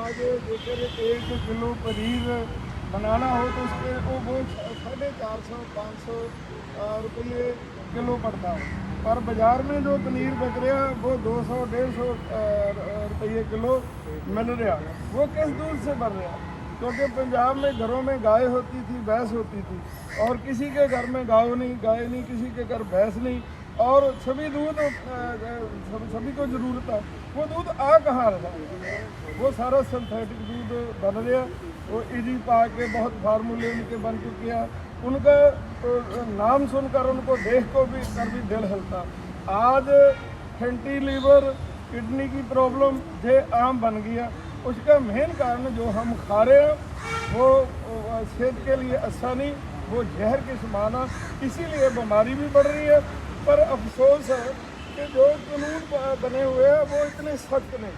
आज जेकर एक किलो पनीर बनाना हो तो उसके वो वो साढ़े चार सौ पाँच सौ रुपये किलो पड़ता है पर बाजार में जो पनीर बिक रहा वो दो सौ डेढ़ सौ रुपये किलो मिल रहा वो किस दूध से बन रहा क्योंकि पंजाब में घरों में गाय होती थी भैंस होती थी और किसी के घर में गाय नहीं गाय नहीं किसी के घर भैंस नहीं और सभी दूध सभी को ज़रूरत है। वो दूध आ कहाँ रहा वो सारा सिंथेटिक दूध बन रहा वो इजी पा के बहुत फार्मूले उनके बन चुके हैं। उनका नाम सुनकर उनको देख को भी, कर भी दिल हिलता। आज फैंटी लीवर किडनी की प्रॉब्लम ये आम बन गया उसका मेन कारण जो हम खा रहे हैं, वो सेहत के लिए अच्छा नहीं वो जहर के समान है इसीलिए बीमारी भी बढ़ रही है। पर अफसोस है कि जो कानून ब- बने हुए हैं वो इतने सख्त नहीं